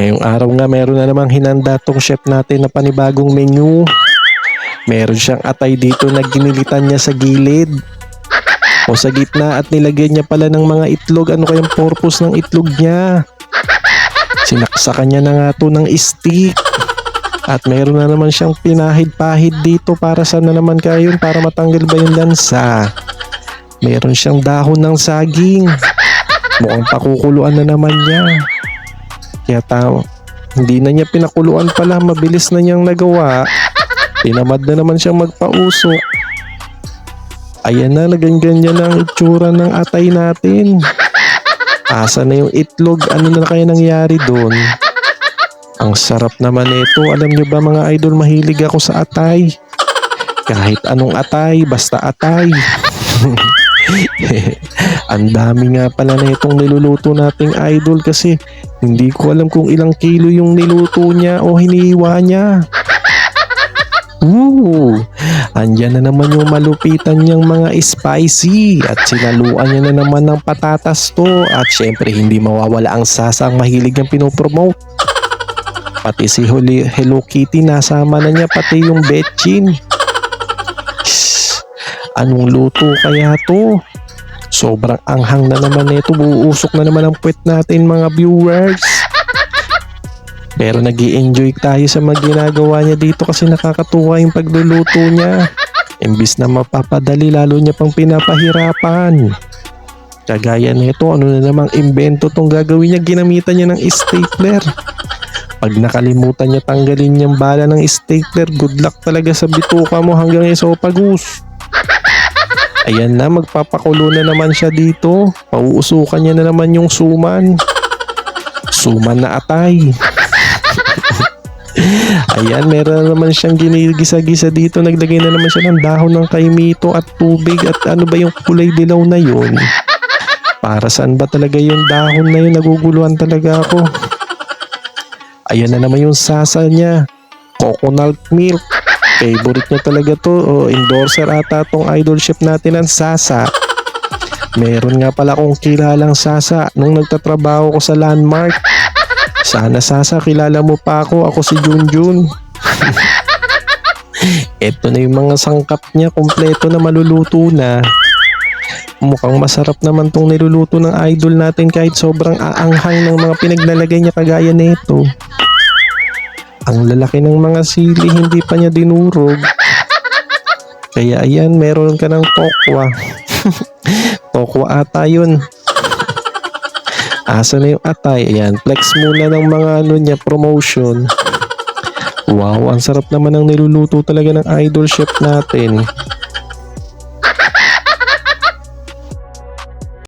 Ngayong araw nga meron na namang hinanda tong chef natin na panibagong menu. Meron siyang atay dito na ginilitan niya sa gilid. O sa gitna at nilagyan niya pala ng mga itlog. Ano kayang purpose ng itlog niya? Sinaksakan niya na nga to ng stick. At meron na naman siyang pinahid-pahid dito para sa na naman kayo para matanggal ba yung lansa. Meron siyang dahon ng saging. Mukhang pakukuluan na naman niya. Kaya tao, hindi na niya pinakuluan pala, mabilis na niyang nagawa. Tinamad na naman siyang magpausok. Ayan na, nagangganyan na ang itsura ng atay natin. Asa na yung itlog, ano na kaya nangyari doon? Ang sarap naman nito. Alam niyo ba mga idol, mahilig ako sa atay. Kahit anong atay, basta atay. Ang dami nga pala na itong niluluto nating idol kasi hindi ko alam kung ilang kilo yung niluto niya o hiniwa niya. Ooh, andyan na naman yung malupitan niyang mga spicy at sinaluan niya na naman ng patatas to at syempre hindi mawawala ang sasa ang mahilig niyang pinopromote. Pati si Huli- Hello Kitty nasama na niya pati yung betchin. Anong luto kaya to? Sobrang anghang na naman nito. Buusok na naman ang puwet natin mga viewers. Pero nag enjoy tayo sa mga ginagawa niya dito kasi nakakatuwa yung pagluluto niya. Imbis na mapapadali lalo niya pang pinapahirapan. Kagaya nito, ano na namang imbento tong gagawin niya, ginamitan niya ng stapler. Pag nakalimutan niya tanggalin yung bala ng stapler, good luck talaga sa bituka mo hanggang esophagus. Ayan na, magpapakulo na naman siya dito. Pauusukan niya na naman yung suman. Suman na atay. Ayan, meron na naman siyang ginigisa-gisa dito. Naglagay na naman siya ng dahon ng kaimito at tubig at ano ba yung kulay dilaw na yun? Para saan ba talaga yung dahon na yun? Naguguluhan talaga ako. Ayan na naman yung sasa niya. Coconut milk. Favorite niya talaga to. O endorser ata tong idol chef natin ang Sasa. Meron nga pala akong kilalang Sasa nung nagtatrabaho ko sa landmark. Sana Sasa kilala mo pa ako. Ako si Junjun. Ito na yung mga sangkap niya. Kompleto na maluluto na. Mukhang masarap naman tong niluluto ng idol natin kahit sobrang aanghang ng mga pinaglalagay niya kagaya nito. Ang lalaki ng mga sili, hindi pa niya dinurog. Kaya ayan, meron ka ng tokwa. tokwa ata yun. Asa na yung atay? Ayan, flex muna ng mga ano niya, promotion. Wow, ang sarap naman ng niluluto talaga ng idol chef natin.